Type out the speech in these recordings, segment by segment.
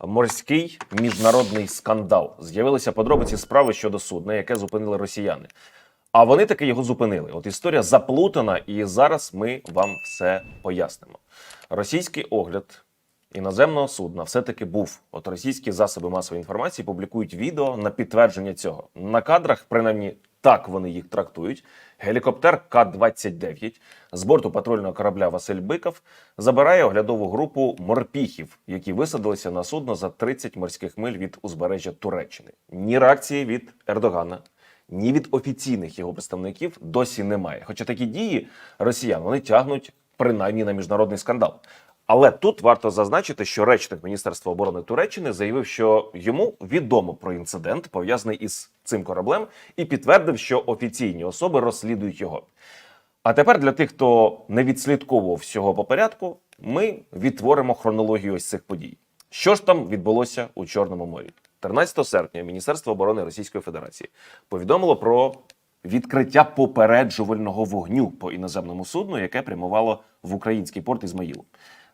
морський міжнародний скандал. З'явилися подробиці справи щодо судна, яке зупинили росіяни. А вони таки його зупинили. От історія заплутана, і зараз ми вам все пояснимо. Російський огляд іноземного судна все-таки був. От російські засоби масової інформації публікують відео на підтвердження цього. На кадрах, принаймні, так вони їх трактують. Гелікоптер К-29 з борту патрульного корабля Василь Биков забирає оглядову групу морпіхів, які висадилися на судно за 30 морських миль від узбережжя Туреччини. Ні реакції від Ердогана, ні від офіційних його представників досі немає. Хоча такі дії росіян вони тягнуть принаймні на міжнародний скандал. Але тут варто зазначити, що речник Міністерства оборони Туреччини заявив, що йому відомо про інцидент, пов'язаний із цим кораблем, і підтвердив, що офіційні особи розслідують його. А тепер для тих, хто не відслідковував всього по порядку, ми відтворимо хронологію ось цих подій. Що ж там відбулося у Чорному морі? 13 серпня Міністерство оборони Російської Федерації повідомило про відкриття попереджувального вогню по іноземному судну, яке прямувало в український порт Ізмаїл.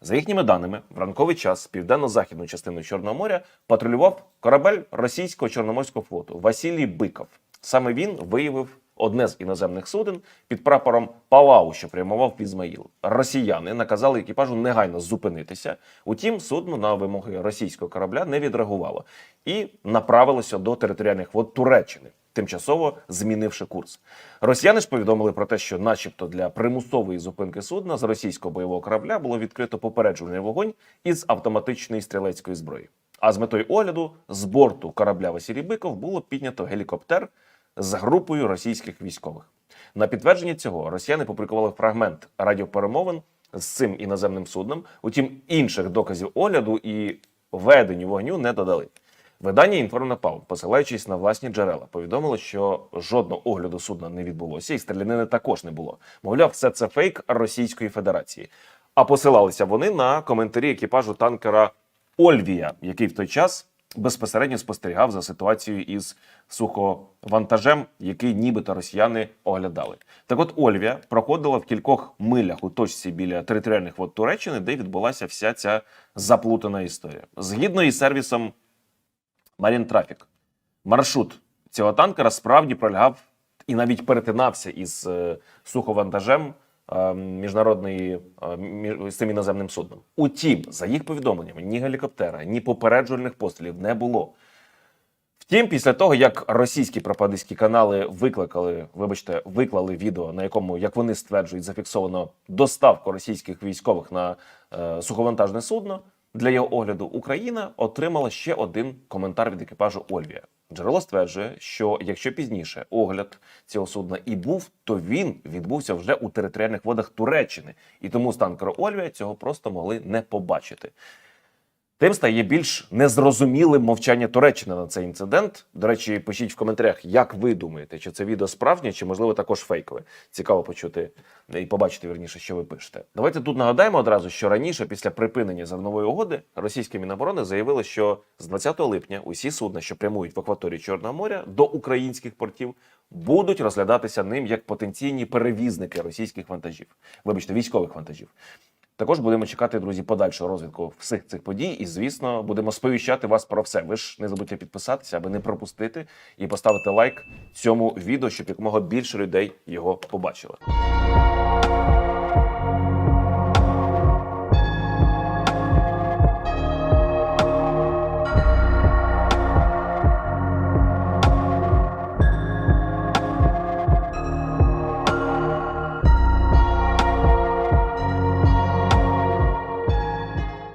За їхніми даними, в ранковий час південно-західну частину Чорного моря патрулював корабель російського чорноморського флоту Василій Биков. Саме він виявив одне з іноземних суден під прапором Палау, що прямував в Ізмаїл. Росіяни наказали екіпажу негайно зупинитися. Утім, судно на вимоги російського корабля не відреагувало і направилося до територіальних вод Туреччини. Тимчасово змінивши курс, росіяни ж повідомили про те, що, начебто, для примусової зупинки судна з російського бойового корабля було відкрито попереджувальний вогонь із автоматичної стрілецької зброї. А з метою огляду з борту корабля Василій Биков було піднято гелікоптер з групою російських військових. На підтвердження цього росіяни публікували фрагмент радіоперемовин з цим іноземним судном. Утім, інших доказів огляду і веденню вогню не додали. Видання «Інформнапал», посилаючись на власні джерела, повідомило, що жодного огляду судна не відбулося, і стрілянини також не було. Мовляв, все це фейк Російської Федерації. А посилалися вони на коментарі екіпажу танкера Ольвія, який в той час безпосередньо спостерігав за ситуацією із суховантажем, який нібито росіяни оглядали. Так от Ольвія проходила в кількох милях у точці біля територіальних вод Туреччини, де відбулася вся ця заплутана історія. Згідно із сервісом Marine Traffic, маршрут цього танкера справді пролягав і навіть перетинався із е, суховантажем е, міжнародної е, з цим іноземним судном. Утім, за їх повідомленнями, ні гелікоптера, ні попереджувальних пострілів не було. Втім, після того, як російські пропагандистські канали викликали, вибачте, виклали відео, на якому, як вони стверджують, зафіксовано доставку російських військових на е, суховантажне судно для його огляду, Україна отримала ще один коментар від екіпажу Ольвія. Джерело стверджує, що якщо пізніше огляд цього судна і був, то він відбувся вже у територіальних водах Туреччини, і тому з Ольвія цього просто могли не побачити. Тим стає більш незрозумілим мовчання Туреччини на цей інцидент. До речі, пишіть в коментарях, як ви думаєте, чи це відео справжнє, чи можливо також фейкове. Цікаво почути і побачити вірніше, що ви пишете. Давайте тут нагадаємо одразу, що раніше, після припинення зернової угоди, російське міноборони заявило, що з 20 липня усі судна, що прямують в акваторії Чорного моря до українських портів, будуть розглядатися ним як потенційні перевізники російських вантажів, вибачте, військових вантажів. Також будемо чекати, друзі, подальшого розвитку всіх цих подій. І, звісно, будемо сповіщати вас про все. Ви ж не забудьте підписатися, аби не пропустити і поставити лайк цьому відео, щоб якомога більше людей його побачило.